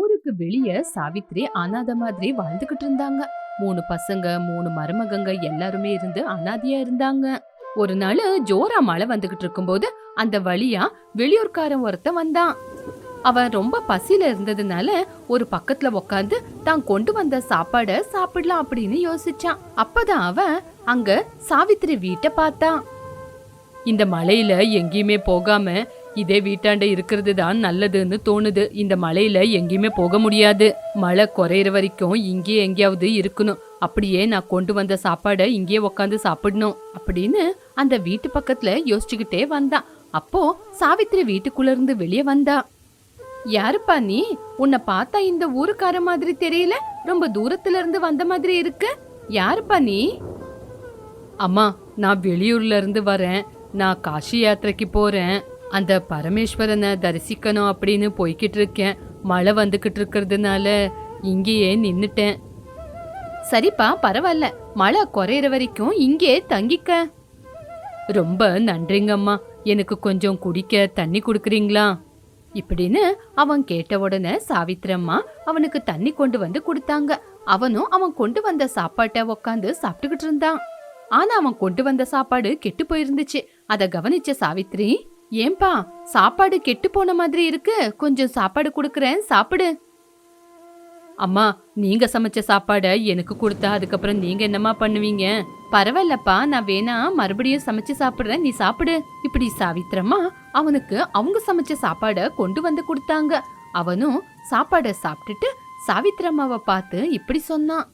ஊருக்கு வெளிய சாவித்ரி அனாதை மாதிரி வாழ்ந்துகிட்டு இருந்தாங்க. மூணு பசங்க மூணு மருமகங்க எல்லாருமே இருந்து அனாதையா இருந்தாங்க. ஒரு நாள் ஜோரா மழை வந்துகிட்டு இருக்கும்போது அந்த வழியா வெளியூர்காரன் ஒருத்தன் வந்தான். அவன் ரொம்ப பசியில இருந்ததுனால ஒரு பக்கத்துல உக்காந்து தான் கொண்டு வந்த சாப்பாடை சாப்பிடலாம் அப்படின்னு யோசிச்சான். அப்பதான் அவன் அங்க சாவித்திரி வீட்டை பார்த்தான். இந்த மலையில எங்கேயுமே போகாம இதே வீட்டாண்ட இருக்கிறது தான் நல்லதுன்னு தோணுது. இந்த மலையில எங்கேயுமே போக முடியாது. மழை குறையிற வரைக்கும் இங்கேயே எங்கேயாவது இருக்கணும். அப்படியே நான் கொண்டு வந்த சாப்பாடை இங்கேயே உக்காந்து சாப்பிடணும் அப்படின்னு அந்த வீட்டு பக்கத்துல யோசிச்சுக்கிட்டே வந்தான் அப்போ சாவித்திரி வீட்டுக்குள்ள இருந்து வெளியே வந்தா. யாருப்பா நீ? உன்னை பார்த்தா இந்த ஊருக்கார மாதிரி தெரியல? ரொம்ப தூரத்துல இருந்து வந்த மாதிரி இருக்கு. யாருப்பா நீ? அம்மா நான் வெளியூர்ல இருந்து வரேன். நான் காஷி யாத்திரைக்கு போறேன். அந்த பரமேஸ்வரனை தரிசிக்கணும் அப்படின்னு போய்கிட்டு இருக்கேன் மழை வந்துக்கிட்டு இருக்கிறதுனால இங்கேயே நின்னுட்டேன். சரிப்பா பரவாயில்ல. மழை குறையிற வரைக்கும் இங்கே தங்கிக்க. ரொம்ப நன்றிங்கம்மா. எனக்கு கொஞ்சம் குடிக்க தண்ணி கொடுக்குறீங்களா? இப்படின்னு அவன் கேட்ட உடனே சாவித்திரம்மா அவனுக்கு தண்ணி கொண்டு வந்து கொடுத்தாங்க. அவனும் அவன் கொண்டு வந்த சாப்பாட்டை உக்காந்து சாப்பிட்டுக்கிட்டு இருந்தான். ஆனா அவன் கொண்டு வந்த சாப்பாடு கெட்டு போயிருந்துச்சு. அதை கவனிச்ச சாவித்ரி ஏன்பா சாப்பாடு கெட்டு போன மாதிரி இருக்கு. கொஞ்சம் சாப்பாடு கொடுக்கறேன் சாப்பிடு. அம்மா நீங்க சமைச்ச சாப்பாட எனக்கு கொடுத்தா அதுக்கப்புறம் நீங்க என்னம்மா பண்ணுவீங்க? பரவாயில்லப்பா நான் வேணா மறுபடியும் சமைச்சு சாப்பிடுறேன் நீ சாப்பிடு. இப்படி சாவித்திரமா அவனுக்கு அவங்க சமைச்ச சாப்பாட கொண்டு வந்து கொடுத்தாங்க. அவனும் சாப்பாட சாப்பிட்டுட்டு சாவித்திரம்மாவை பார்த்து இப்படி சொன்னான்.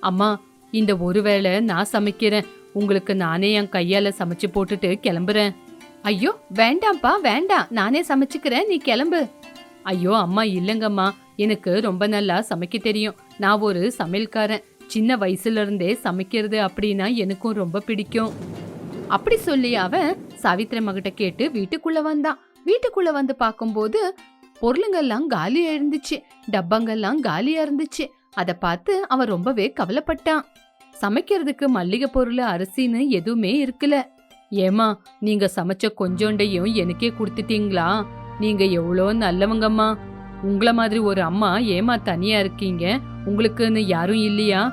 அம்மா இந்த ஒருவேளை நான் சமைக்கிறேன். உங்களுக்கு நானே என் கையால சமைச்சு போட்டுட்டு கிளம்புறேன். ஐயோ வேண்டாம்ப்பா வேண்டாம். நானே சமைச்சுக்கிறேன் நீ கிளம்பு. ஐயோ அம்மா இல்லைங்கம்மா. எனக்கு ரொம்ப நல்லா சமைக்க தெரியும். நான் ஒரு சமையல்காரன். சின்ன வயசுல இருந்தே சமைக்கிறது அப்படின்னா எனக்கும் ரொம்ப பிடிக்கும். அப்படி சொல்லி அவன் சாவித்திரி மகிட்ட கேட்டு வீட்டுக்குள்ள வந்தான். வீட்டுக்குள்ள வந்து பார்க்கும்போது பொருளுங்கெல்லாம் காலியா இருந்துச்சு. டப்பாங்கெல்லாம் காலியா இருந்துச்சு. அதை பார்த்து அவன் ரொம்பவே கவலைப்பட்டான். சமைக்கிறதுக்கு மல்லிகை பொருள் அரிசின்னு எதுவுமே இருக்கல. ஏமா நீங்க சமைச்ச கொஞ்சோண்டையும் எனக்கே கொடுத்துட்டீங்களா? நீங்க எவ்வளோ நல்லவங்கம்மா. உங்களை மாதிரி ஒரு அம்மா ஏமா தனியா இருக்கீங்க? உங்களுக்குன்னு யாரும் இல்லையா?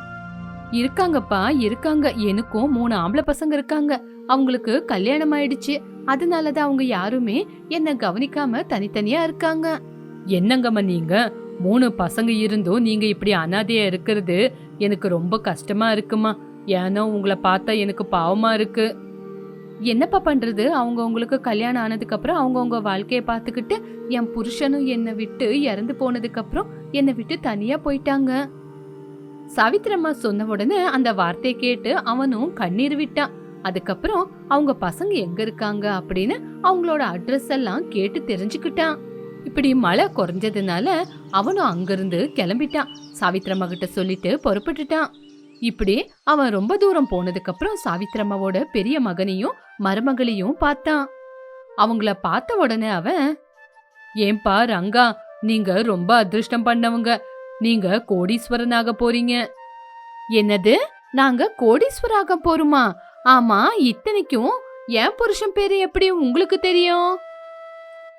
இருக்காங்கப்பா இருக்காங்க. எனக்கும் மூணு ஆம்பளை பசங்க இருக்காங்க. அவங்களுக்கு கல்யாணம் ஆயிடுச்சு. அதனாலதான் அவங்க யாருமே என்ன கவனிக்காம தனித்தனியா இருக்காங்க. என்னங்கம்மா நீங்க? மூணு பசங்க இருந்தும் நீங்க இப்படி அனாதையா இருக்கிறது எனக்கு ரொம்ப கஷ்டமா இருக்குமா. ஏன்னா உங்களை பார்த்தா எனக்கு பாவமா இருக்கு. என்னப்பா பண்ணுறது அவங்க உங்களுக்கு கல்யாணம் ஆனதுக்கப்புறம் அவங்கவுங்க வாழ்க்கையை பார்த்துக்கிட்டு என் புருஷனும் என்னை விட்டு இறந்து போனதுக்கப்புறம் என்னை விட்டு தனியாக போயிட்டாங்க. சவித்திரம்மா சொன்ன உடனே அந்த வார்த்தையை கேட்டு அவனும் கண்ணீர் விட்டான். அதுக்கப்புறம் அவங்க பசங்க எங்க இருக்காங்க அப்படின்னு அவங்களோட அட்ரஸ் எல்லாம் கேட்டு தெரிஞ்சுக்கிட்டான். இப்படி மழை குறைஞ்சதுனால அவனும் அங்கிருந்து கிளம்பிட்டான். சாவித்திரம்மா கிட்ட சொல்லிட்டு புறப்பட்டுட்டான். இப்படி அவன் ரொம்ப தூரம் போனதுக்கு அப்புறம் சாவித்திரம்மாவோட பெரிய மகனையும் மருமகளையும் பார்த்தான். அவங்கள பார்த்த உடனே அவன் ஏன்பா ரங்கா நீங்க ரொம்ப அதிர்ஷ்டம் பண்ணவங்க. நீங்க கோடீஸ்வரனாக போறீங்க. என்னது? நாங்க கோடீஸ்வராக போறோமா? ஆமா இத்தனைக்கும் என் புருஷன் பேரு எப்படி உங்களுக்கு தெரியும்?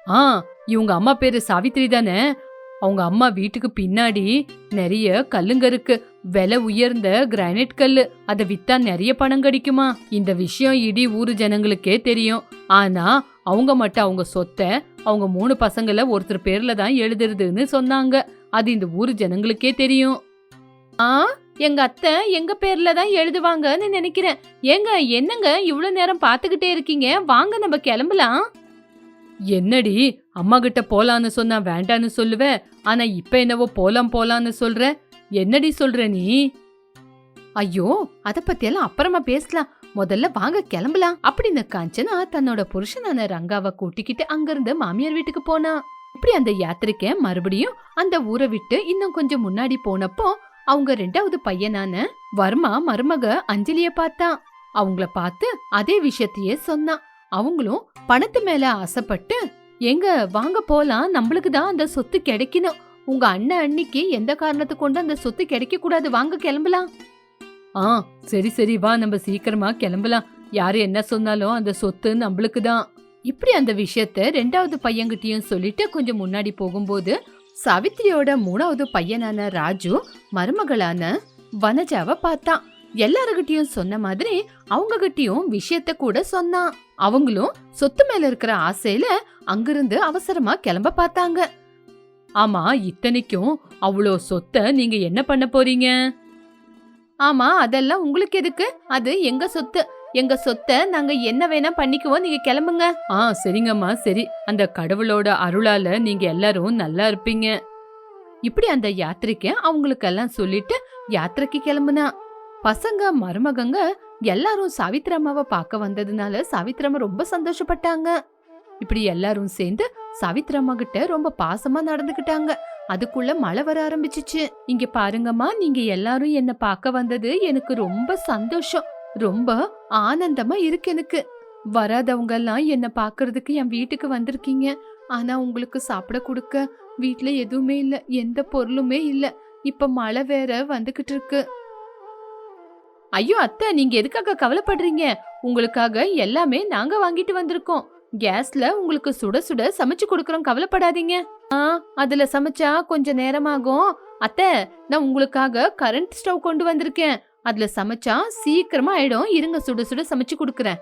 ஆ இவங்க அம்மா பேரு சாவித்ரி தானே. அவங்க அம்மா வீட்டுக்கு பின்னாடி நிறைய கல்லுங்க இருக்கு. விலை உயர்ந்த கிரானைட் கல்லு. அதை வித்தா நிறைய பணம் கிடைக்குமா? இந்த விஷயம் இடி ஊரு ஜனங்களுக்கே தெரியும். ஆனா அவங்க மட்டும் அவங்க சொத்தை அவங்க மூணு பசங்கள ஒருத்தர் பேர்ல தான் எழுதுறதுன்னு சொன்னாங்க. அது இந்த ஊரு ஜனங்களுக்கே தெரியும். ஆ எங்க அத்தை எங்க பேர்ல தான் எழுதுவாங்கன்னு நினைக்கிறேன். ஏங்க என்னங்க இவ்வளவு நேரம் பாத்துக்கிட்டே இருக்கீங்க? வாங்க நம்ம கிளம்பலாம். என்னடி அம்மா கிட்ட போலான்னு சொன்னா வேண்டான்னு சொல்லுவ? ஆனா இப்ப என்னவோ போலாம் போலான்னு சொல்ற? என்னடி சொல்ற நீ? ஐயோ அத பத்தியெல்லாம் அப்புறமா பேசலாம். முதல்ல வாங்க கிளம்பலாம். அப்படின்னு காஞ்சனா தன்னோட புருஷனான ரங்காவை கூட்டிக்கிட்டு அங்கிருந்து மாமியார் வீட்டுக்கு போனா. இப்படி அந்த யாத்திரைக்க மறுபடியும் அந்த ஊரை விட்டு இன்னும் கொஞ்சம் முன்னாடி போனப்போ அவங்க ரெண்டாவது பையனான வர்மா மருமக அஞ்சலிய பார்த்தா. அவங்கள பார்த்து அதே விஷயத்தையே சொன்னான் அவங்களும் பணத்து மேல ஆசைப்பட்டு எங்க வாங்க போலாம் நம்மளுக்கு தான் அந்த சொத்து கிடைக்கணும். உங்க அண்ணன் அன்னிக்கு எந்த காரணத்து கொண்டு அந்த சொத்து கிடைக்க கூடாது வாங்க கிளம்பலாம். ஆ சரி சரி. வா நம்ம சீக்கிரமா கிளம்பலாம். யாரு என்ன சொன்னாலும் அந்த சொத்து நம்மளுக்கு தான். இப்படி அந்த விஷயத்த ரெண்டாவது பையன்கிட்டயும் சொல்லிட்டு கொஞ்சம் முன்னாடி போகும்போது சாவித்திரியோட மூணாவது பையனான ராஜு மருமகளான வனஜாவை பார்த்தான். எல்லாருகிட்டயும் சொன்ன மாதிரி அவங்க கிட்டயும் விஷயத்த கூட சொன்னான். அவங்களும் சொத்து மேல இருக்கிற ஆசையில அங்கிருந்து அவசரமா கிளம்ப பார்த்தாங்க. ஆமா இத்தனைக்கும் அவ்வளோ சொத்தை நீங்க என்ன பண்ண போறீங்க? ஆமா அதெல்லாம் உங்களுக்கு எதுக்கு? அது எங்க சொத்து? எங்க சொத்தை நாங்க என்ன வேணா பண்ணிக்குவோம் நீங்க கிளம்புங்க. ஆ சரிங்கம்மா சரி. அந்த கடவுளோட அருளால நீங்க எல்லாரும் நல்லா இருப்பீங்க. இப்படி அந்த யாத்திரைக்கு அவங்களுக்கெல்லாம் சொல்லிட்டு யாத்திரைக்கு கிளம்புனா. பசங்க மருமகங்க எல்லாரும் சாவித்திரம்மாவை பார்க்க வந்ததுனால சாவித்திரம்மா ரொம்ப சந்தோஷப்பட்டாங்க. இப்படி எல்லாரும் சேர்ந்து சவித்ரம்மா கிட்ட ரொம்ப பாசமா நடந்துக்கிட்டாங்க. அதுக்குள்ள மழை வர ஆரம்பிச்சிச்சு. இங்க பாருங்கம்மா நீங்க எல்லாரும் என்ன பார்க்க வந்தது எனக்கு ரொம்ப சந்தோஷம். ரொம்ப ஆனந்தமா இருக்கு எனக்கு. வராதவங்க எல்லாம் என்ன பாக்குறதுக்கு என் வீட்டுக்கு வந்திருக்கீங்க. ஆனா உங்களுக்கு சாப்பிட கொடுக்க வீட்ல எதுவுமே இல்ல. எந்த பொருளுமே இல்ல. இப்ப மழை வேற வந்துகிட்டு இருக்கு. ஐயோ அத்தை நீங்க எதுக்காக கவலைப்படுறீங்க? உங்களுக்காக எல்லாமே நாங்க வாங்கிட்டு வந்திருக்கோம். கேஸ்ல உங்களுக்கு சுட சுட சமைச்சு கொடுக்கறோம் கவலைப்படாதீங்க. ஆ அதுல சமைச்சா கொஞ்ச நேரமாகும். அத்தை நான் உங்களுக்காக கரண்ட் ஸ்டவ் கொண்டு வந்திருக்கேன். அதுல சமைச்சா சீக்கிரமா ஆயிடும். இருங்க சுட சுட சமைச்சு கொடுக்கறேன்.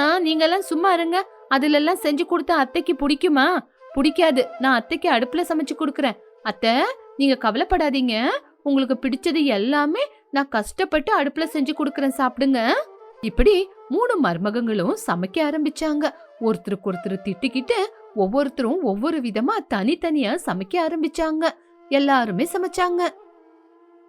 ஆ நீங்க எல்லாம் சும்மா இருங்க. அதுல எல்லாம் செஞ்சு கொடுத்தா அத்தைக்கு பிடிக்குமா? பிடிக்காது. நான் அத்தைக்கு அடுப்புல சமைச்சு கொடுக்கறேன். அத்தை நீங்க கவலைப்படாதீங்க. உங்களுக்கு பிடிச்சது எல்லாமே நான் கஷ்டப்பட்டு அடுப்புல செஞ்சு கொடுக்கறேன் சாப்பிடுங்க. இப்படி மூணு மருமகங்களும் சமைக்க ஆரம்பிச்சாங்க. ஒருத்தருக்கு ஒருத்தர் திட்டிக்கிட்டு ஒவ்வொருத்தரும் ஒவ்வொரு விதமா தனித்தனியா சமைக்க ஆரம்பிச்சாங்க. எல்லாருமே சமைச்சாங்க.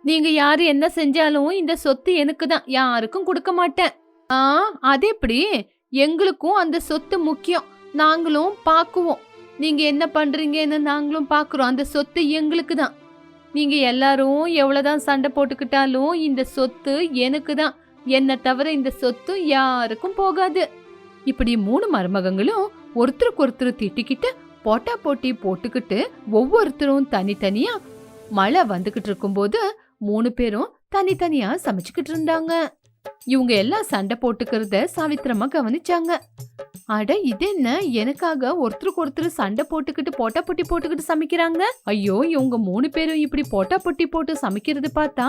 நீங்க யாரு என்ன செஞ்சாலும் இந்த சொத்து எனக்கு தான். யாருக்கும் கொடுக்க மாட்டேன். ஆ அது எப்படி எங்களுக்கும் அந்த சொத்து முக்கியம். நாங்களும் பாக்குவோம். நீங்க என்ன பண்றீங்கன்னு நாங்களும் பாக்குறோம். அந்த சொத்து எங்களுக்கு தான். நீங்க எல்லாரும் எவ்வளவுதான் சண்டை போட்டுக்கிட்டாலும் இந்த சொத்து எனக்கு தான். என்ன தவிர இந்த சொத்து யாருக்கும் போகாது. இப்படி மூணு மருமகங்களும் ஒருத்தருக்கு ஒருத்தர் திட்டிக்கிட்டு போட்டா போட்டி போட்டுக்கிட்டு ஒவ்வொருத்தரும் தனித்தனியா மழை வந்துகிட்டு இருக்கும்போது மூணு பேரும் தனித்தனியா சமைச்சுக்கிட்டு இருந்தாங்க. இவங்க எல்லாம் சண்டை போட்டுக்கிறத சாவித்திரமா கவனிச்சாங்க. அட இது என்ன? எனக்காக ஒருத்தருக்கு ஒருத்தர் சண்டை போட்டுக்கிட்டு போட்டா போட்டி போட்டுக்கிட்டு சமைக்கிறாங்க? ஐயோ இவங்க மூணு பேரும் இப்படி போட்டா போட்டி போட்டு சமைக்கிறது பார்த்தா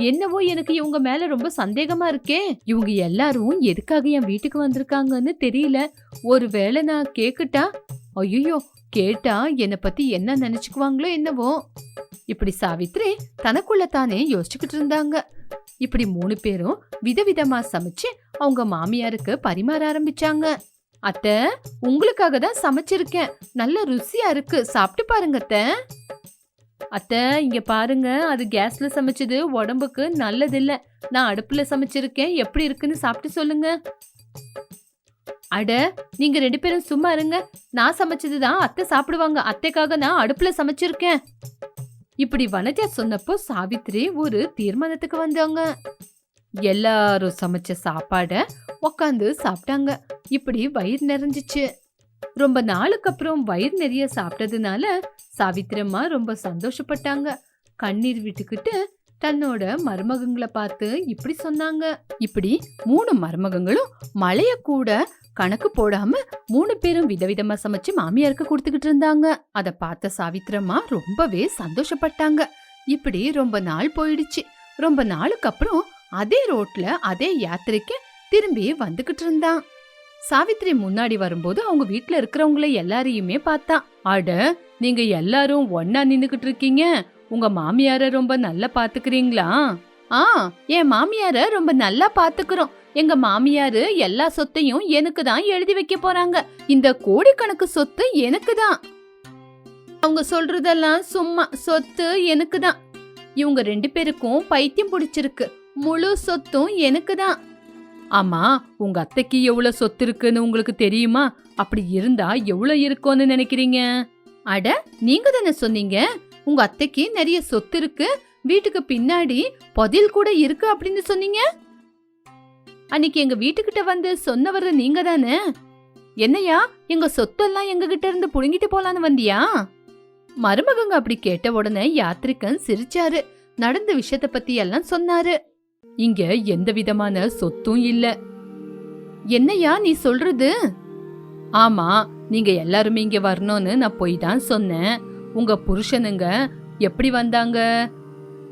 என்னவோ எனக்கு இவங்க மேல ரொம்ப சந்தேகமா இருக்கே. இவங்க எல்லாரும் எதுக்காக என் வீட்டுக்கு வந்திருக்காங்கன்னு தெரியல. ஒருவேளை நான் கேக்குட்டா ஐயோ கேட்டா என்னை பத்தி என்ன நினைச்சுக்குவாங்களோ என்னவோ? இப்படி சாவித்ரி தனக்குள்ள தானே யோசிச்சுக்கிட்டு இருந்தாங்க. இப்படி மூணு பேரும் விதவிதமா சமைச்சு அவங்க மாமியாருக்கு பரிமாற ஆரம்பிச்சாங்க. அத்தை உங்களுக்காக தான் சமைச்சிருக்கேன். நல்ல ருசியா இருக்கு. சாப்பிட்டு பாருங்க அத்தை. அத்தை இங்க பாருங்க அது கேஸ்ல சமைச்சது உடம்புக்கு நல்லதில்ல. நான் அடுப்புல சமைச்சிருக்கேன் எப்படி இருக்குன்னு சாப்பிட்டு சொல்லுங்க. அட நீங்க ரெண்டு பேரும் சும்மா இருங்க. நான் சமைச்சது தான் அத்தை சாப்பிடுவாங்க. அத்தைக்காக நான் அடுப்புல சமைச்சிருக்கேன். இப்படி வனஜா சொன்னப்போ சாவித்ரி ஒரு தீர்மானத்துக்கு வந்தாங்க. எல்லாரும் சமைச்ச சாப்பாட உக்காந்து சாப்பிட்டாங்க. இப்படி வயிறு நிறைஞ்சிச்சு. ரொம்ப நாளுக்கு அப்புறம் வயிறு நிறைய சாப்பிட்டதுனால சாவித்திரம்மா ரொம்ப சந்தோஷப்பட்டாங்க. கண்ணீர் விட்டுக்கிட்டு தன்னோட மருமகங்களை பார்த்து இப்படி சொன்னாங்க. இப்படி மூணு மருமகங்களும் மழைய கூட கணக்கு போடாம மூணு பேரும் விதவிதமா சமைச்சு மாமியாருக்கு கொடுத்துக்கிட்டு இருந்தாங்க. அத பார்த்த சாவித்திரம்மா ரொம்பவே சந்தோஷப்பட்டாங்க. இப்படி ரொம்ப நாள் போயிடுச்சு. ரொம்ப நாளுக்கு அப்புறம் அதே ரோட்ல அதே யாத்திரைக்கு திரும்பி வந்துகிட்டு இருந்தான். சாவித்ரி முன்னாடி வரும்போது அவங்க வீட்ல இருக்கிறவங்கள எல்லாரையுமே பார்த்தா அட நீங்க எல்லாரும் ஒன்னா நின்னுகிட்டு இருக்கீங்க. உங்க மாமியார ரொம்ப நல்லா பாத்துக்கிறீங்களா? ஆ என் மாமியார ரொம்ப நல்லா பாத்துக்கிறோம். எங்க மாமியாரு எல்லா சொத்தையும் எனக்கு தான் எழுதி வைக்க போறாங்க. இந்த கோடிக்கணக்கு சொத்து எனக்கு தான். அவங்க சொல்றதெல்லாம் சும்மா சொத்து எனக்கு தான். இவங்க ரெண்டு பேருக்கும் பைத்தியம் பிடிச்சிருக்கு. முழு சொத்தும் எனக்கு தான். ஆமா உங்க அத்தைக்கு எவ்வளவு சொத்து இருக்குன்னு உங்களுக்கு தெரியுமா? அப்படி இருந்தா எவ்வளவு இருக்கும்னு நினைக்கிறீங்க? அட நீங்க தானே சொன்னீங்க. உங்க அத்தைக்கு நிறைய சொத்து இருக்கு. வீட்டுக்கு பின்னாடி பதில் கூட இருக்கு அப்படின்னு சொன்னீங்க? அன்னைக்கு எங்க வீட்டுக்கிட்ட வந்து சொன்னவர் நீங்க தானே? என்னையா எங்க சொத்தெல்லாம் எங்க கிட்ட இருந்து புடுங்கிட்டு போலான்னு வந்தியா? மருமகங்க அப்படி கேட்ட உடனே யாத்திரிக்கன் சிரிச்சாரு. நடந்த விஷயத்த பத்தி எல்லாம் சொன்னாரு. இங்க எந்த விதமான சொத்தும் இல்ல. என்னையா நீ சொல்றது? ஆமா நீங்க எல்லாருமே இங்க வரணும்னு நான் போய் தான் சொன்னேன். உங்க புருஷனுங்க எப்படி வந்தாங்க?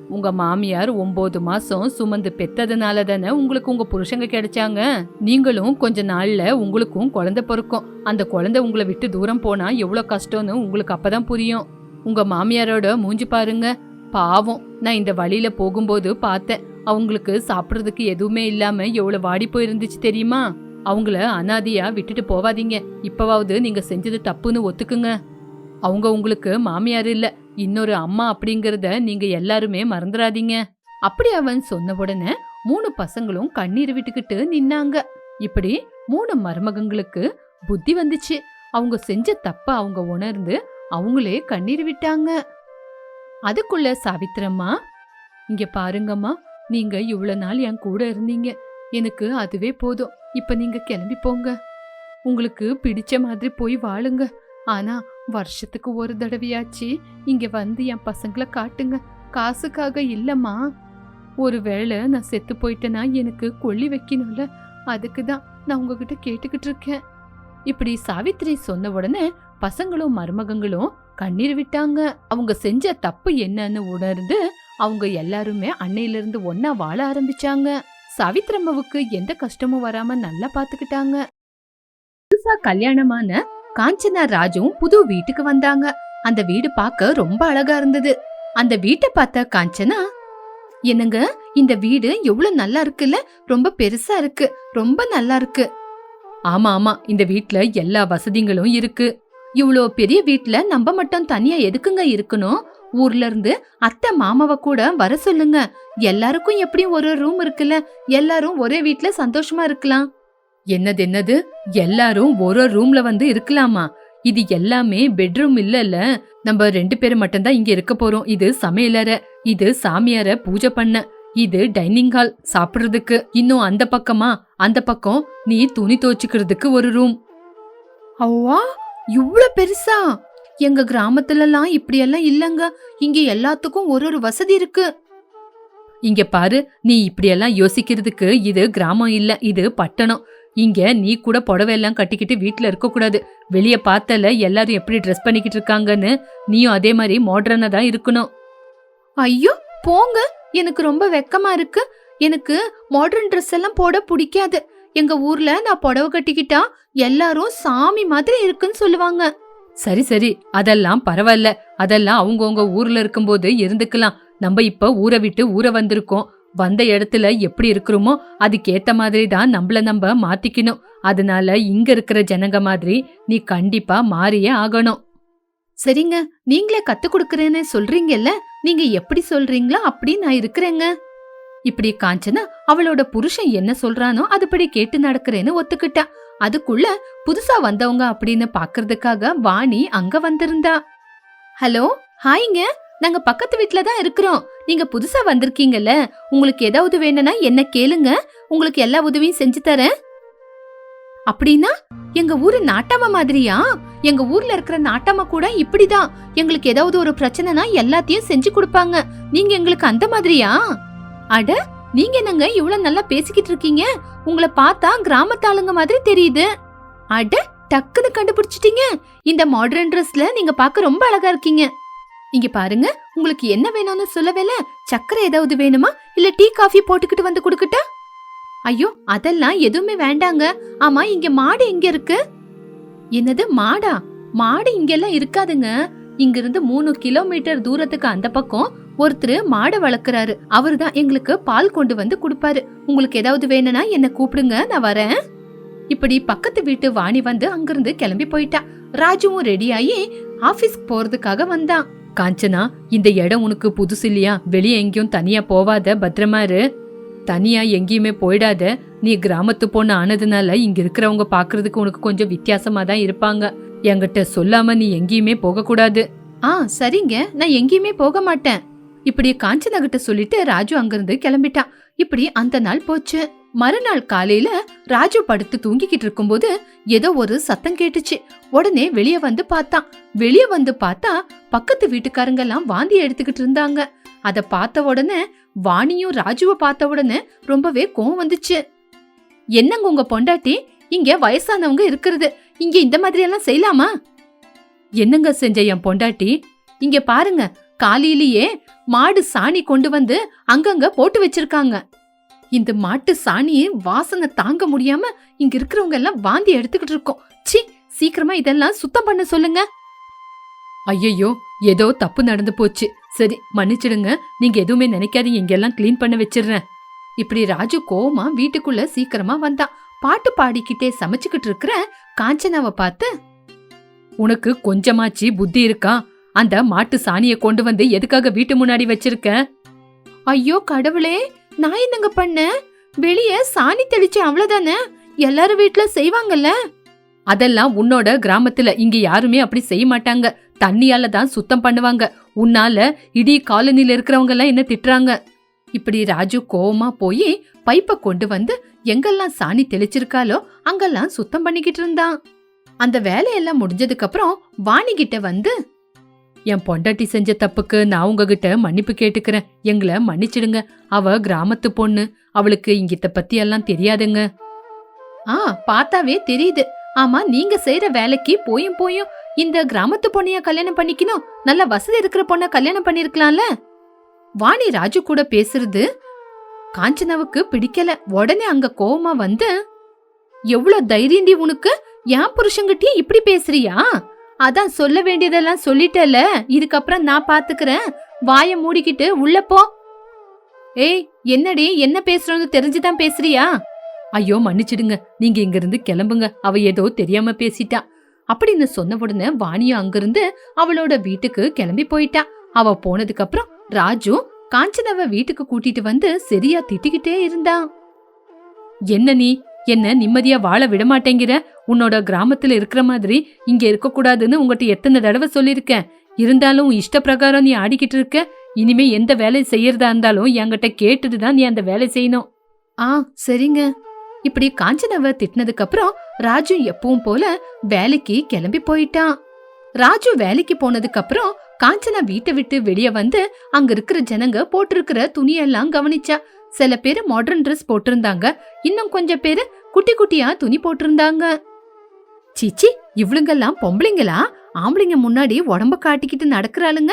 உங்க மாமியார் ஒன்பது மாசம் சுமந்து பெத்ததுனால தானே உங்களுக்கு உங்க புருஷங்க கிடைச்சாங்க? நீங்களும் கொஞ்ச நாள்ல உங்களுக்கும் குழந்தை பிறக்கும். அந்த குழந்தை உங்களை விட்டு தூரம் போனா எவ்வளவு கஷ்டம்னு உங்களுக்கு அப்பதான் புரியும். உங்க மாமியாரோட மூஞ்சி பாருங்க. பாவம் நான் இந்த வழியில போகும்போது பார்த்தேன். அவங்களுக்கு சாப்பிடுறதுக்கு எதுவுமே இல்லாம எவ்வளவு வாடி போயிருந்துச்சு தெரியுமா? அவங்கள அனாதியா விட்டுட்டு போவாதீங்க. இப்பவாவது நீங்க செஞ்சது தப்புன்னு ஒத்துக்குங்க. அவங்க உங்களுக்கு மாமியார் இல்ல. இன்னொரு அம்மா அப்படிங்கறத நீங்க எல்லாருமே மறந்துடாதீங்க அப்படி அவன் சொன்ன உடனே மூணு பசங்களும் கண்ணீர் விட்டுக்கிட்டு நின்னாங்க. இப்படி மூணு மருமகங்களுக்கு புத்தி வந்துச்சு. அவங்க செஞ்ச தப்ப அவங்க உணர்ந்து அவங்களே கண்ணீர் விட்டாங்க. அதுக்குள்ள சாவித்திரம்மா இங்க பாருங்கம்மா. நீங்க இவ்வளவு நாள் என் கூட இருந்தீங்க. எனக்கு அதுவே போதும். இப்ப நீங்க கிளம்பி போங்க. உங்களுக்கு பிடிச்ச மாதிரி போய் வாழுங்க. ஆனா வருஷத்துக்கு ஒரு தடவையாச்சு இங்க வந்து என் பசங்களை காட்டுங்க. காசுக்காக இல்லம்மா. ஒருவேளை நான் செத்து போயிட்டேன்னா எனக்கு கொல்லி வைக்கணும்ல. அதுக்கு தான் நான் உங்ககிட்ட கேட்டுக்கிட்டு இருக்கேன். இப்படி சாவித்திரி சொன்ன உடனே பசங்களும் மருமகங்களும் கண்ணீர் விட்டாங்க. அவங்க செஞ்ச தப்பு என்னன்னு உணர்ந்து அவங்க எல்லாருமே அன்னையிலிருந்து ஒன்னா வாழ ஆரம்பிச்சாங்க. சாவித்திரம்மாவுக்கு எந்த கஷ்டமும் வராம நல்லா பாத்துக்கிட்டாங்க. புதுசா கல்யாணமான காஞ்சனா ராஜும் புது வீட்டுக்கு வந்தாங்க. அந்த வீடு பார்க்க ரொம்ப அழகா இருந்தது. அந்த வீட்டை பார்த்த காஞ்சனா என்னங்க இந்த வீடு எவ்வளவு நல்லா இருக்குல்ல? ரொம்ப பெருசா இருக்கு. ரொம்ப நல்லா இருக்கு. ஆமா ஆமா. இந்த வீட்ல எல்லா வசதிகளும் இருக்கு. இவ்வளோ பெரிய வீட்ல நம்ம மட்டும் தனியா எதுக்குங்க இருக்கணும்? ஊர்ல இருந்து அத்தை மாமாவை கூட வர சொல்லுங்க. எல்லாருக்கும் எப்படியும் ஒரு ரூம் இருக்குல்ல. எல்லாரும் ஒரே வீட்ல சந்தோஷமா இருக்கலாம். என்னது என்னது? எல்லாரும் ஒரு ரூம்ல வந்து இருக்கலாமா? இது எல்லாமே பெட்ரூம் இல்லல்ல. நம்ம ரெண்டு பேரும் மட்டும்தான் இங்க இருக்க போறோம். இது சமையலற இது சாமியார பூஜை பண்ண. இது டைனிங் ஹால் சாப்பிடுறதுக்கு. இன்னும் அந்த பக்கமா? அந்த பக்கம் நீ துணி துவச்சுக்கிறதுக்கு ஒரு ரூம் அவ்வா! இவ்வளவு பெருசா? எங்க கிராமத்துலலாம் இப்படியெல்லாம் இல்லங்க. இங்க எல்லாத்துக்கும் ஒரு ஒரு வசதி இருக்கு. இங்க பாரு நீ இப்படியெல்லாம் யோசிக்கிறதுக்கு இது கிராமம் இல்ல இது பட்டணம். இங்க நீ கூட புடவை எல்லாம் கட்டிக்கிட்டு வீட்டுல இருக்க கூடாது. வெளிய பார்த்தல எல்லாரும் எப்படி ட்ரெஸ் பண்ணிக்கிட்டு இருக்காங்கன்னு நீயும் அதே மாதிரி மாடர்னா தான் இருக்கணும். ஐயோ போங்க. எனக்கு ரொம்ப வெக்கமா இருக்கு. எனக்கு மாடர்ன் ட்ரெஸ் எல்லாம் போட பிடிக்காது. எங்க ஊர்ல நான் புடவை கட்டிக்கிட்டா எல்லாரும் சாமி மாதிரி இருக்குன்னு சொல்லுவாங்க. சரி சரி. அதெல்லாம் பரவாயில்ல. அதெல்லாம் அவங்கவுங்க ஊர்ல இருக்கும்போது இருந்துக்கலாம். நம்ம இப்ப ஊரை விட்டு ஊரை வந்திருக்கோம். வந்த இடத்துல எப்படி இருக்கிறோமோ அதுக்கேத்த மாதிரி தான் நம்மள நம்ம மாத்திக்கணும். அதனால இங்க இருக்கிற ஜனங்க மாதிரி நீ கண்டிப்பா மாறியே ஆகணும். சரிங்க. நீங்களே கத்து கொடுக்கறேன்னு சொல்றீங்கல்ல? நீங்க எப்படி சொல்றீங்களோ அப்படி நான் இருக்கிறேங்க. இப்படி காஞ்சனா அவளோட புருஷன் என்ன சொல்றானோ அதுபடி கேட்டு நடக்கிறேன்னு ஒத்துக்கிட்டா. அதுக்குள்ள புதுசா வந்தவங்க அப்படின்னு பாக்குறதுக்காக வாணி அங்க வந்திருந்தா. ஹலோ ஹாய்ங்க. நாங்க பக்கத்து வீட்ல தான் இருக்கிறோம். நீங்க புதுசா வந்திருக்கீங்கல்ல உங்களுக்கு ஏதாவது வேணும்னா என்ன கேளுங்க. உங்களுக்கு எல்லா உதவியும் செஞ்சு தரேன். அப்படின்னா எங்க ஊரு நாட்டாம மாதிரியா? எங்க ஊர்ல இருக்கிற நாட்டாம கூட இப்படிதான். எங்களுக்கு ஏதாவது ஒரு பிரச்சனைனா எல்லாத்தையும் செஞ்சு கொடுப்பாங்க. நீங்க எங்களுக்கு அந்த மாதிரியா? அட நீங்க என்னங்க இவ்வளவு நல்லா பேசிக்கிட்டு இருக்கீங்க? உங்களை பார்த்தா கிராமத்து ஆளுங்க மாதிரி தெரியுது. அட டக்குன்னு கண்டுபிடிச்சிட்டீங்க. இந்த மாடர்ன் ட்ரெஸ்ல நீங்க பார்க்க ரொம்ப அழகா இருக்கீங்க. இங்க பாருங்க உங்களுக்கு என்ன வேணும்னு சொல்லவேல? சக்கரை ஏதாவது வேணுமா? இல்ல டீ காஃபி போட்டுக்கிட்டு வந்து கொடுக்கட்டா? ஐயோ அதெல்லாம் எதுவுமே வேண்டாங்க. ஆமா இங்க மாடு எங்க இருக்கு? என்னது மாடா? மாடு இங்கெல்லாம் இருக்காதுங்க. இங்க இருந்து மூணு கிலோமீட்டர் தூரத்துக்கு அந்த பக்கம் ஒருத்தர் மாடை வளர்க்குறாரு. அவர் தான் எங்களுக்கு பால் கொண்டு வந்து கொடுப்பாரு. உங்களுக்கு ஏதாவது வேணும்னா என்ன கூப்பிடுங்க நான் வரேன். இப்படி பக்கத்து வீட்டு வாணி வந்து அங்கிருந்து கிளம்பி போயிட்டா. ராஜுவும் ரெடியாகி ஆபீஸ்க்கு போறதுக்காக வந்தான். காஞ்சனா இந்த இடம் உனக்கு புதுசு இல்லையா? வெளியே எங்கேயும் தனியா போவாத பத்திரமா இரு. தனியா எங்கேயுமே போயிடாத. நீ கிராமத்து பொண்ணு ஆனதுனால இங்க இருக்கிறவங்க பாக்குறதுக்கு உனக்கு கொஞ்சம் வித்தியாசமா தான் இருப்பாங்க. என்கிட்ட சொல்லாம நீ எங்கேயுமே போக கூடாது ஆ சரிங்க. நான் எங்கேயுமே போக மாட்டேன். இப்படி காஞ்சனா கிட்ட சொல்லிட்டு ராஜு அங்கிருந்து கிளம்பிட்டான் இப்படி அந்த நாள் போச்சு. மறுநாள் காலையில ராஜு படுத்து தூங்கிக்கிட்டு இருக்கும்போது ஏதோ ஒரு சத்தம் கேட்டுச்சு. உடனே வெளியே வந்து பார்த்தான் வெளியே வந்து பார்த்தா பக்கத்து வீட்டுக்காரங்க எல்லாம் வாந்தி எடுத்துக்கிட்டு இருந்தாங்க. அத பார்த்த உடனே வாணியும் ராஜுவை பார்த்த உடனே ரொம்பவே கோவம் வந்துச்சு. என்னங்க உங்க பொண்டாட்டி? இங்க வயசானவங்க இருக்கிறது. இங்க இந்த மாதிரி எல்லாம் செய்யலாமா? என்னங்க செஞ்ச என் பொண்டாட்டி? இங்க பாருங்க. காலையிலேயே மாடு சாணி கொண்டு வந்து அங்கங்க போட்டு வச்சிருக்காங்க. இந்த மாட்டு சாணியை வாசனை தாங்க முடியாம இங்க இருக்கிறவங்க எல்லாம் வாந்தி எடுத்துக்கிட்டு இருக்கோம். சி சீக்கிரமா இதெல்லாம் சுத்தம் பண்ண சொல்லுங்க. ஐயையோ ஏதோ தப்பு நடந்து போச்சு. சரி மன்னிச்சிடுங்க. நீங்க எதுவுமே நினைக்காதீங்க. இங்கெல்லாம் க்ளீன் பண்ண வச்சிடுறேன். இப்படி ராஜு கோவமா வீட்டுக்குள்ள சீக்கிரமா வந்தான் பாட்டு பாடிக்கிட்டே சமைச்சுக்கிட்டு இருக்கிற காஞ்சனாவை பார்த்து உனக்கு கொஞ்சமாச்சு புத்தி இருக்கா? அந்த மாட்டு சாணிய கொண்டு வந்து எதுக்காக வீட்டு முன்னாடி வச்சிருக்க? ஐயோ கடவுளே நான் என்னங்க பண்ணேன் வெளிய சாணி தெளிச்சு அவ்வளவுதானே? எல்லாரும் வீட்ல செய்வாங்கல்ல? அதெல்லாம் உன்னோட கிராமத்துல இங்க யாருமே அப்படி செய்ய மாட்டாங்க. தண்ணியால தான் சுத்தம் பண்ணுவாங்க. உன்னால இடி காலனில இருக்கிறவங்க எல்லாம் என்ன திட்டுறாங்க? இப்படி ராஜு கோவமா போய் பைப்பை கொண்டு வந்து எங்கெல்லாம் சாணி தெளிச்சிருக்காலோ அங்கெல்லாம் சுத்தம் பண்ணிக்கிட்டு இருந்தான். அந்த வேலையெல்லாம் முடிஞ்சதுக்கு அப்புறம் வாணி கிட்ட வந்து என் பொண்டாட்டி செஞ்ச தப்புக்கு நான் உங்ககிட்ட மன்னிப்பு கேட்டுக்கிறேன். எங்களை மன்னிச்சிடுங்க. அவ கிராமத்து பொண்ணு. அவளுக்கு இங்கிட்ட பத்தி எல்லாம் தெரியாதுங்க. ஆ பார்த்தாவே தெரியுது. ஆமா நீங்க செய்யற வேலைக்கு போயும் போயும் இந்த கிராமத்து பொண்ணைய கல்யாணம் பண்ணிக்கணும். நல்ல வசதி இருக்கிற பொண்ண கல்யாணம் பண்ணிருக்கலாம்ல? வாணி ராஜு கூட பேசுறது காஞ்சனாவுக்கு பிடிக்கல. உடனே அங்க கோவமா வந்து எவ்வளவு தைரியண்டி உனக்கு? என் புருஷங்கிட்டயே இப்படி பேசுறியா? அதான் சொல்ல வேண்டியதெல்லாம் சொல்லிட்டல இதுக்கப்புறம் நான் பாத்துக்கிறேன். வாய மூடிக்கிட்டு உள்ள போ. ஏய் என்னடி என்ன பேசுறோம்னு தெரிஞ்சுதான் பேசுறியா? ஐயோ மன்னிச்சிடுங்க. நீங்க இங்க இருந்து கிளம்புங்க. அவ ஏதோ தெரியாம பேசிட்டா. அப்படின்னு சொன்ன உடனே வாணியும் அங்கிருந்து அவளோட வீட்டுக்கு கிளம்பி போயிட்டா. அவ போனதுக்கு அப்புறம் ராஜு காஞ்சனாவ வீட்டுக்கு கூட்டிட்டு வந்து சரியா திட்டிக்கிட்டே இருந்தான். என்ன நீ? என்ன நிம்மதியா வாழ விட மாட்டேங்கிற உன்னோட கிராமத்துல இருக்கிற மாதிரி இங்க இருக்க கூடாதுன்னு உங்ககிட்ட எத்தனை தடவை சொல்லிருக்கேன் இருந்தாலும் உன் இஷ்ட பிரகாரம் நீ ஆடிக்கிட்டு இருக்க. இனிமே எந்த வேலை செய்யறதா இருந்தாலும் என்கிட்ட கேட்டுட்டு தான் நீ அந்த வேலை செய்யணும். ஆ சரிங்க. இப்படி காஞ்சனாவ திட்டினதுக்கு அப்புறம் ராஜு எப்பவும் போல வேலைக்கு கிளம்பி போயிட்டான். ராஜு வேலைக்கு போனதுக்கு அப்புறம் காஞ்சனா வீட்டை விட்டு வெளிய வந்து அங்க இருக்கிற ஜனங்க போட்டிருக்கிற துணியெல்லாம் கவனிச்சா. சில பேர் மாடர்ன் ட்ரெஸ் போட்டிருந்தாங்க. இன்னும் கொஞ்சம் பேரு குட்டி குட்டியா துணி போட்டிருந்தாங்க. சீச்சி இவளுங்கெல்லாம் பொம்பளைங்களா? ஆம்பளைங்க முன்னாடி உடம்ப காட்டிக்கிட்டு நடக்கிறாளுங்க.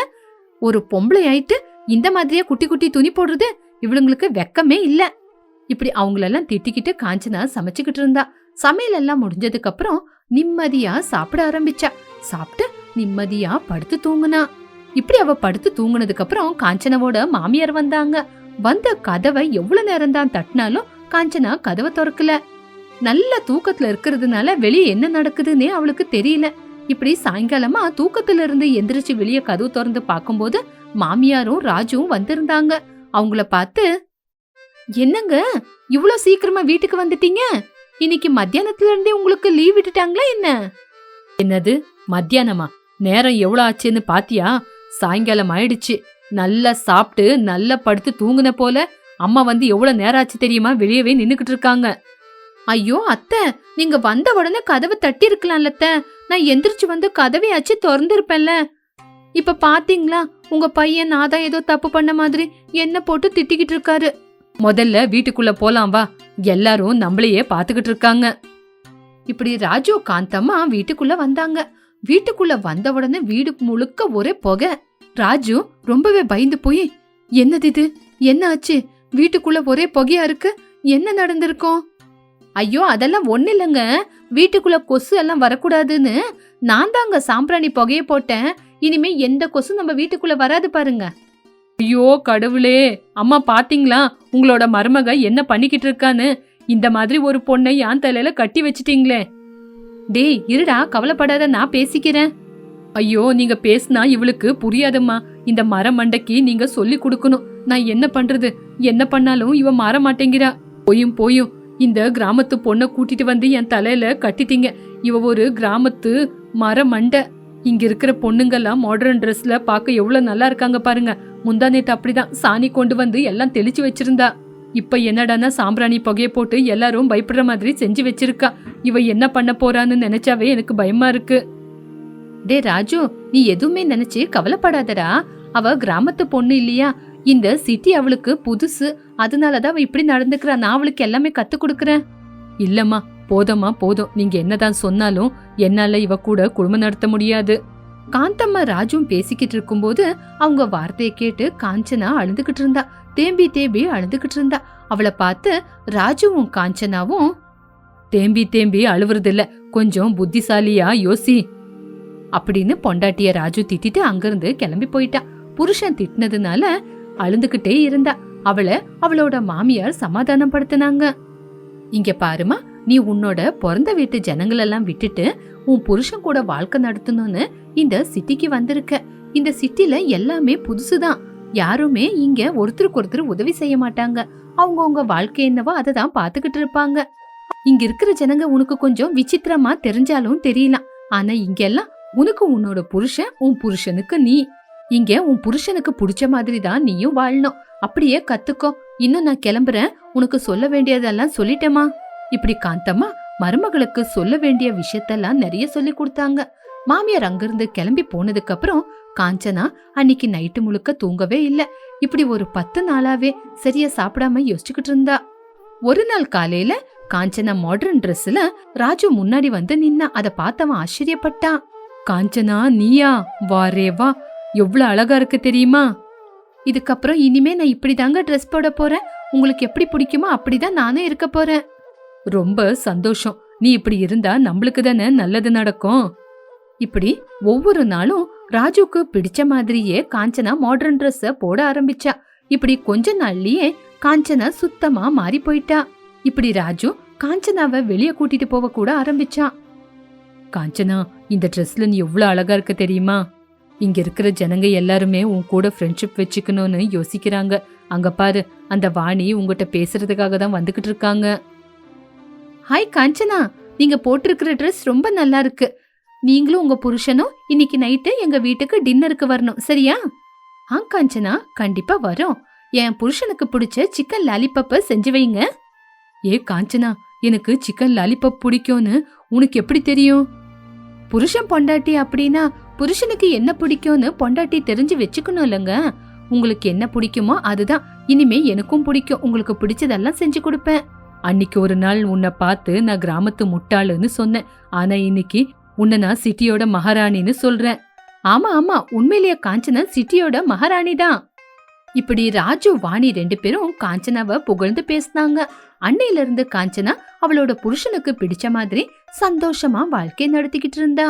ஒரு பொம்பளை ஆயிட்டு இந்த மாதிரியா குட்டி குட்டி துணி போடுறது இவளுங்களுக்கு வெக்கமே இல்ல. இப்படி அவங்களெல்லாம் திட்டிக்கிட்டு காஞ்சனா சமைச்சுக்கிட்டு இருந்தா. சமையல் எல்லாம் முடிஞ்சதுக்கு அப்புறம் நிம்மதியா சாப்பிட ஆரம்பிச்சா. சாப்பிட்டு நிம்மதியா படுத்து தூங்குனா. இப்படி அவ படுத்து தூங்குனதுக்கு அப்புறம் காஞ்சனாவோட மாமியார் வந்தாங்க. வந்த கதவை எவ்வளவு நேரம் தான் தட்டினாலும் காஞ்சனா கதவை திறக்கல. நல்ல தூக்கத்துல இருக்கிறதுனால வெளியே என்ன நடக்குதுன்னே அவளுக்கு தெரியல. இப்படி சாயங்காலமா தூக்கத்துல இருந்து எந்திரிச்சு வெளியே கதவு திறந்து பார்க்கும்போது மாமியாரும் ராஜுவும் வந்திருந்தாங்க. அவங்கள பார்த்து என்னங்க இவ்ளோ சீக்கிரமா வீட்டுக்கு வந்துட்டீங்க? இன்னைக்கு மத்தியானத்துல இருந்தே உங்களுக்கு லீவ் விட்டுட்டாங்களா என்ன? என்னது? மத்தியானமா? நேரம் எவ்வளவு ஆச்சுன்னு பாத்தியா? சாயங்காலம் ஆயிடுச்சு. நல்லா சாப்பிட்டு நல்லா படுத்து தூங்குன போல அம்மா வந்து எவ்வளவு நேரம் ஆச்சு தெரியுமா? வெளியவே நின்னுக்கிட்டு இருக்காங்க ஐயோ அத்தை நீங்க வந்த உடனே கதவை தட்டி இருக்கலாம்ல நான் எந்திரிச்சு வந்து கதவையாச்சு திறந்திருப்பேன்ல. இப்ப பாத்தீங்களா உங்க பையன் நான் தான் ஏதோ தப்பு பண்ண மாதிரி என்ன போட்டு திட்டிக்கிட்டு இருக்காரு. முதல்ல வீட்டுக்குள்ள போலாம் வா. எல்லாரும் நம்மளையே பாத்துக்கிட்டு இருக்காங்க. இப்படி ராஜு காந்தம்மா வீட்டுக்குள்ள வந்தாங்க. வீட்டுக்குள்ள வந்த உடனே வீடு முழுக்க ஒரே புகை. ராஜு ரொம்பவே பயந்து போய் என்னது இது? என்ன ஆச்சு? வீட்டுக்குள்ள ஒரே புகையா இருக்கு? என்ன நடந்திருக்கும்? ஐயோ அதெல்லாம் ஒண்ணு இல்லைங்க. வீட்டுக்குள்ள கொசு எல்லாம் வரக்கூடாதுன்னு நான் தாங்க சாம்பிராணி புகைய போட்டேன். இனிமே எந்த கொசு நம்ம வீட்டுக்குள்ள வராது பாருங்க. ஐயோ கடவுளே! அம்மா பாத்தீங்களா? உங்களோட மருமக என்ன பண்ணிக்கிட்டு இருக்கான்னு? இந்த மாதிரி ஒரு பொண்ணை யான் தலையில கட்டி வச்சிட்டீங்களே. டேய் இருடா கவலைப்படாத நான் பேசிக்கிறேன். ஐயோ நீங்க பேசினா இவளுக்கு புரியாதம்மா. இந்த மர மண்டைக்கு நீங்க சொல்லி கொடுக்கணும். நான் என்ன பண்றது? என்ன பண்ணாலும் இவ மாற மாட்டேங்கிறா. போயும் போயும். இந்த கிராமத்து பொண்ணை கூட்டிட்டு வந்து என் தலையில கட்டிட்டீங்க. இவ ஒரு கிராமத்து மர மண்டை. இங்க இருக்கிற பொண்ணுங்கெல்லாம் மாடர்ன் ட்ரெஸ்ல பார்க்க எவ்வளவு நல்லா இருக்காங்க பாருங்க. முந்தா நேற்று அப்படிதான். சாணி கொண்டு வந்து எல்லாம் தெளிச்சு வச்சிருந்தா. இப்ப என்னடானா சாம்பிராணி புகைய போட்டு எல்லாரும் பயப்படுற மாதிரி செஞ்சு வச்சிருக்கா. இவ என்ன பண்ண போறான்னு நினைச்சாவே எனக்கு பயமா இருக்கு. டே ராஜு நீ எதுவுமே நினைச்சு கவலைப்படாதடா. அவ கிராமத்து பொண்ணு இல்லையா? இந்த சிட்டி அவளுக்கு புதுசு. அதனாலதான் அவ இப்படி நடந்துக்கிறா. நான் அவளுக்கு எல்லாமே கத்து கொடுக்கறேன். இல்லம்மா போதம்மா போதும். நீங்க என்னதான் சொன்னாலும் என்னால இவ கூட குடும்பம் நடத்த முடியாது. காந்தம்மா ராஜும் பேசிக்கிட்டு இருக்கும்போது அவங்க வார்த்தையை கேட்டு காஞ்சனா அழுதுகிட்டு இருந்தா. தேம்பி தேம்பி அழுதுகிட்டு இருந்தா. அவளை பார்த்து ராஜுவும் காஞ்சனாவும் தேம்பி தேம்பி அழுவுறதில்ல. கொஞ்சம் புத்திசாலியா யோசி. அப்படின்னு பொண்டாட்டிய ராஜு திட்டிட்டு அங்கிருந்து கிளம்பி போயிட்டா. புருஷன் திட்டினதுனால அழுந்துகிட்டே இருந்தா. அவளை அவளோட மாமியார் சமாதானப்படுத்தினாங்க. இங்க பாருமா நீ உன்னோட பிறந்த வீட்டு ஜனங்களெல்லாம் விட்டுட்டு உன் புருஷன் கூட வாழ்க்கை நடத்தணும்னு இந்த சிட்டிக்கு வந்திருக்க. இந்த சிட்டில எல்லாமே புதுசுதான். யாருமே இங்க ஒருத்தருக்கு ஒருத்தர் உதவி செய்ய மாட்டாங்க. அவங்கவுங்க வாழ்க்கை என்னவோ அதை தான் பாத்துக்கிட்டு இருப்பாங்க. இங்க இருக்கிற ஜனங்க உனக்கு கொஞ்சம் விசித்திரமா தெரிஞ்சாலும் தெரியலாம். ஆனா இங்கெல்லாம் உனக்கு உன்னோட புருஷன் உன் புருஷனுக்கு நீ. இங்க உன் புருஷனுக்கு பிடிச்ச மாதிரி தான் நீயும் வாழணும். அப்படியே கத்துக்கோ. இன்னும் நான் கிளம்புறேன். உனக்கு சொல்ல வேண்டியதெல்லாம் சொல்லிட்டேமா இப்படி காந்தம்மா மருமகளுக்கு சொல்ல வேண்டிய விஷயத்தெல்லாம் நிறைய சொல்லி கொடுத்தாங்க. மாமியார் அங்கிருந்து கிளம்பி போனதுக்கு அப்புறம் காஞ்சனா அன்னைக்கு நைட்டு முழுக்க தூங்கவே இல்ல. இப்படி ஒரு பத்து நாளாவே சரியா சாப்பிடாம யோசிச்சுக்கிட்டு இருந்தா. ஒரு நாள் காலையில காஞ்சனா மாடர்ன் ட்ரெஸ்ல ராஜு முன்னாடி வந்து நின்னா. அத பார்த்தவன் ஆச்சரியப்பட்டான். காஞ்சனா நீயா வாரே வா. எவ்வளோ அழகா இருக்கு தெரியுமா? இதுக்கப்புறம் இனிமே நான் இப்படிதாங்க ட்ரெஸ் போட போறேன். உங்களுக்கு எப்படி பிடிக்குமோ அப்படிதான் நானும் இருக்க போறேன். ரொம்ப சந்தோஷம். நீ இப்படி இருந்தா நம்மளுக்கு தானே நல்லது நடக்கும். இப்படி ஒவ்வொரு நாளும் ராஜுக்கு பிடிச்ச மாதிரியே காஞ்சனா மாடர்ன் ட்ரெஸ்ஸ போட ஆரம்பிச்சா. இப்படி கொஞ்ச நாள்லயே காஞ்சனா சுத்தமா மாறி போயிட்டா. இப்படி ராஜு காஞ்சனாவை வெளிய கூட்டிட்டு போக கூட ஆரம்பிச்சான் காஞ்சனா இந்த ட்ரெஸ்ல நீ எவ்வளோ அழகா இருக்க தெரியுமா? இங்க இருக்கிற ஜனங்க எல்லாருமே உன் கூட ஃப்ரெண்ட்ஷிப் வச்சுக்கணும்னு யோசிக்கிறாங்க. அங்க பாரு அந்த வாணி உங்ககிட்ட பேசுறதுக்காக தான் வந்துகிட்டு இருக்காங்க. ஹாய் காஞ்சனா நீங்க போட்டிருக்கிற ட்ரெஸ் ரொம்ப நல்லா இருக்கு. நீங்களும் உங்க புருஷனும் இன்னைக்கு நைட்டு எங்க வீட்டுக்கு டின்னருக்கு வரணும் சரியா? ஆ காஞ்சனா கண்டிப்பா வரோம். என் புருஷனுக்கு பிடிச்ச சிக்கன் லாலிபப்ப செஞ்சு வைங்க. ஏ காஞ்சனா எனக்கு சிக்கன் லாலிபப் பிடிக்கும்னு உனக்கு எப்படி தெரியும்? புருஷன் பொண்டாட்டி அப்படின்னா புருஷனுக்கு என்ன பிடிக்கும்னு பொண்டாட்டி தெரிஞ்சு வச்சுக்கணும் இல்லைங்க. உங்களுக்கு என்ன பிடிக்குமோ அதுதான். இனிமே எனக்கும் பிடிக்கும். உங்களுக்கு பிடிச்சதெல்லாம் செஞ்சு கொடுப்பேன். அன்னைக்கு ஒரு நாள் உன்னை பார்த்து நான் கிராமத்து முட்டாளுன்னு சொன்னேன். ஆனா இன்னைக்கு உன்னை நான் சிட்டியோட மகாராணின்னு சொல்றேன். ஆமா ஆமா. உண்மையிலேயே காஞ்சனா சிட்டியோட மகாராணி தான் இப்படி ராஜு வாணி ரெண்டு பேரும் காஞ்சனாவை புகழ்ந்து பேசினாங்க. அன்னையில இருந்து காஞ்சனா அவளோட புருஷனுக்கு பிடிச்ச மாதிரி சந்தோஷமா வாழ்க்கை நடத்திக்கிட்டு இருந்தா